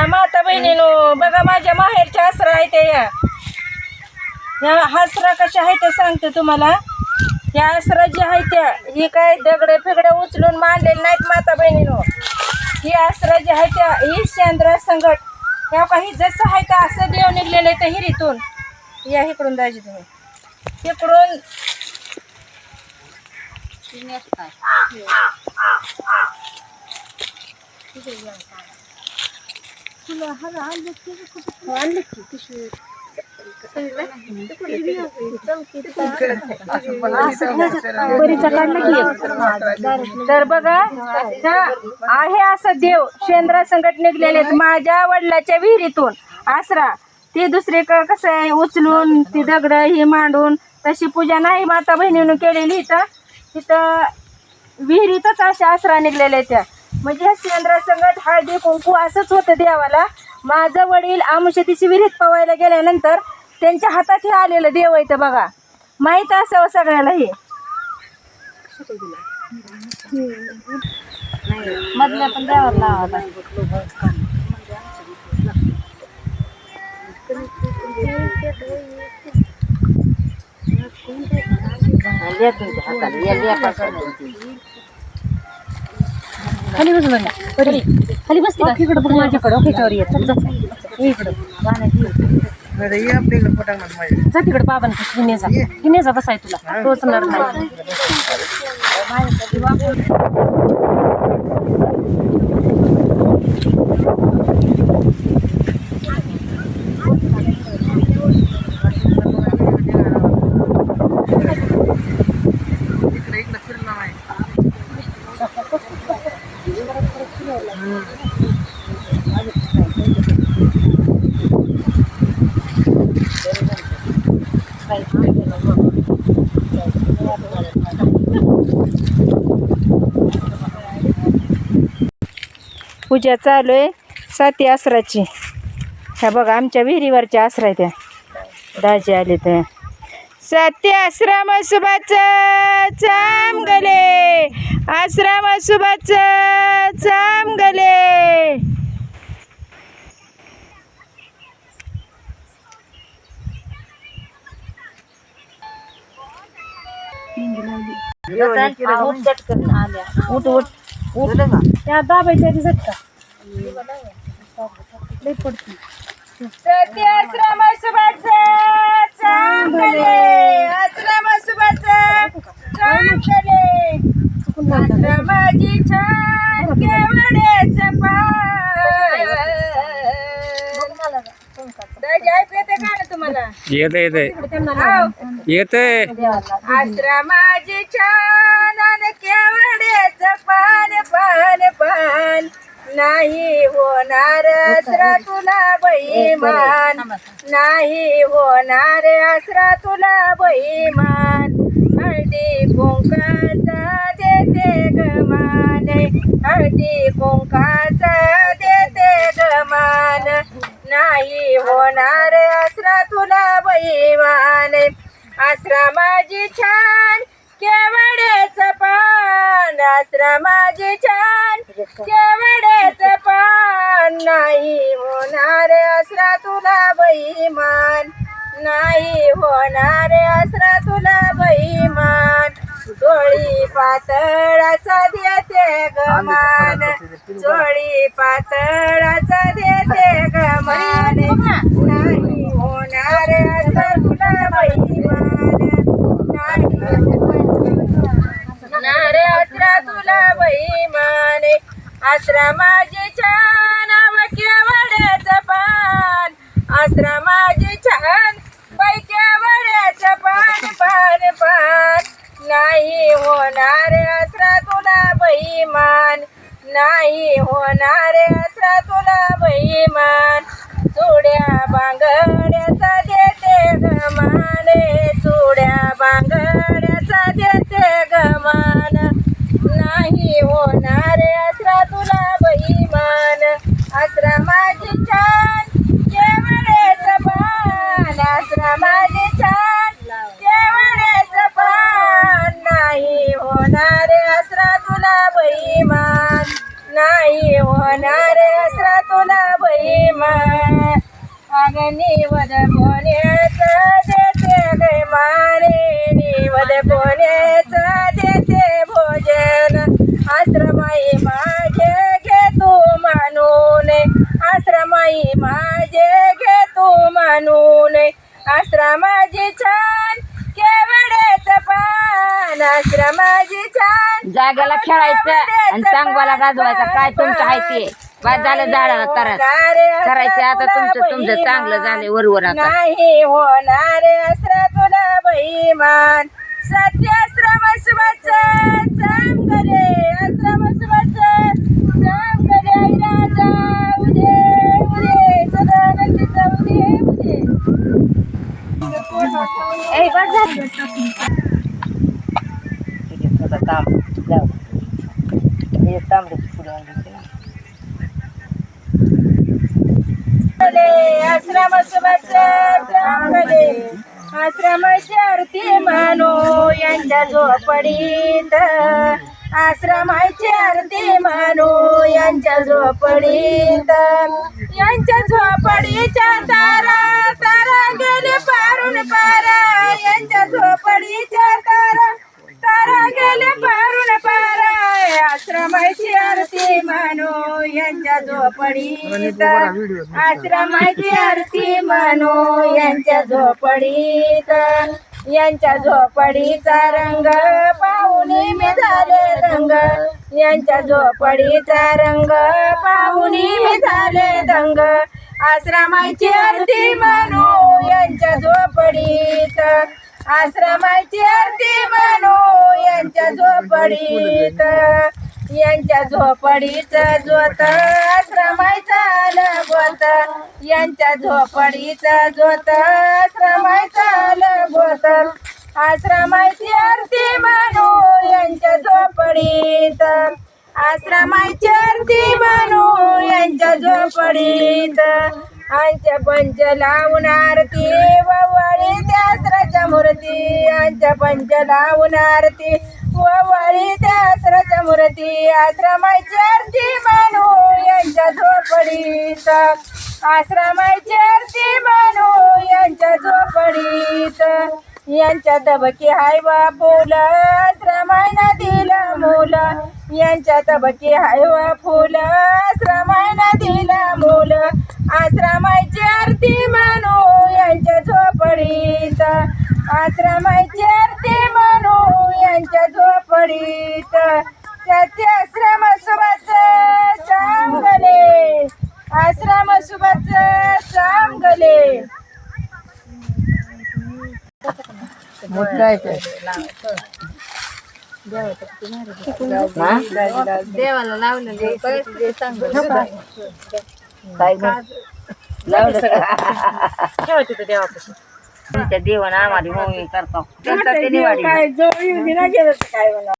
या माता बहिणीनो बघा माझ्या माहेरच्या आसरा आहे या. या हसरा कशा आहे ते सांगते तुम्हाला. या आसरा जी आहे त्या ही काय दगडे फिगडे उचलून मांडलेले नाहीत माता बहिणीनो. ही आसरा जी आहे त्या ही शेंद्र संघट ह्या काही जसं आहे का असं देव निघलेलं आहे त्या हिरीतून. या इकडून दाजी तुम्ही. इकडून हो, तर बघा ह्या आहे असं देव. शेंद्रा संकट निघलेले आहेत माझ्या वडिलाच्या विहिरीतून. आसरा ते दुसरे कसं आहे? उचलून ती दगड ही मांडून तशी पूजा नाही माता बहिणीनं केलेली इथं. तिथं विहिरीतच अशा आसरा निघलेल्या आहेत त्या. म्हणजे ह्या शेंद्रा संकट हळदी कुंकू असंच होतं देवाला. माझं वडील आमुषतीची विहिरीत पवायला गेल्यानंतर त्यांच्या हातात हे आलेलं देव आहे बघा. माहीत असावं सगळ्याला हे. मधल्या पण द्यावर लावा खाली बस बघा खाली खाली बसते का इकडं बघ माझ्याकडं त्याच्यावर ये चल जा ये इकडं जा तिकडं बाबांकडे घेऊन ये जा घेऊन ये जा बसाय तुला टोचणार नाही पूजा चालू आहे. साती आसराची. ह्या बघा आमच्या विहिरीवरच्या आसरा आहे त्या. दाजी आले त्या सत्य आश्रम सुबाच चाम गले आश्रम सुबाच चाम गले उठ उठ उठ त्या दाबायच्या झटका. लई पडती सत्य छान केवडेच का तुम्हाला येत येत येत आश्रमाची छान आणि केवडेच पान पान पान. नाही होणार आसरा तुला बैमान नाही होणार आसरा तुला बैमान हळदी कुंकाचा देते गमान हळदी कुंकाचा देते गमान नाही होणार आसरा तुला बैमान आसरा माझी छान केवडेच पान. आसरा माझी छान केवडेच पान नाही होणार असरा तुला बैमान नाही होणार असरा तुला बैमान चोळी पातळाचा देते गमान. चोळी पातळाचा देते गमान. नाही होणार असरा तुला मान नाही होणार असरा तुला बैमाने आसरा माझे छान केवड्याच पान. आसरा माझे छान. बाई केवड्याच पान पान पान. नाही होणार आसरा तुला बैमान नाही होणार आसरा तुला बैमान चुड्या बांगड्याचा देते गमाने चुड्या बांगड्याचा देते गमान नाही होणार नाही होणार आसरा तुला अगं निवद पोण्याचं देते गे माने. निवद पोण्याचं देते भोजन. आश्रमाई माझे घे तू मानून. आश्रमाई माझे जागेला खेळायचं आणि चांगवाला गाजवायचा काय तुमचं आहे. ते बाद झालं झाडाला तरच. करायचं आता तुमचं तुमचं चांगलं झालंय वरवर आता. नाही होणार अस्र तुला बहिमान. सत्याश्रम सुवाच चांगले आश्रम चांगले आई राजा. आश्रम सुवाच आश्रम शर्ती आरती मानो यांच्या झोपडीत. आश्रमाची आरती मानो यांच्या झोपडीत. यांच्या झोपडीच्या तारा गेले पारून पारा यांच्या झोपडीच्या तारा तारा गेले पारून पारा आश्रमाची आरती मानो यांच्या झोपडीत आश्रमाची आरती म्हणू यांच्या झोपडीत. यांच्या झोपडीचा रंग पाहुणे मी झाले दंग. यांच्या झोपडीचा रंग पाहुणे मी झाले दंग. आश्रमाची आरती म्हणू यांच्या झोपडीत. आश्रमाची आरती म्हणू यांच्या झोपडीत. यांच्या झोपडीचं जोत आश्रमाचा लगोत यांच्या झोपडीचं जोत आश्रमाचा लगोत आश्रमाची आरती मानू यांच्या झोपडीत. आश्रमाची आरती मानू यांच्या झोपडीत. आमच्या पंच लावून आरती ववाळी त्यासराच्या मूर्ती. आमच्या पंच लावून आरती ववाळी त्यासराच्या मूर्ती आश्रमाची आरती मानू यांच्या झोपडीत. आश्रमाची आरती मानू यांच्या झोपडीत. यांच्या तबकी हाय फुल आश्रमाय नदीला मूल. यांच्या तबकी हाय फुल आश्रमाय नदीला मूल. आश्रमाची आरती मानू यांच्या झोपडीत. आश्रमाची आरती मानू यांच्या झोपडीत सत्याश्रम सुभाच चांगले आश्रम सुभाच चांगले देवाला लावलेलं तुमच्या देवानं आम्हाला मोही करतो. काय जो येऊन गेला गेलं तर काय म्हणा.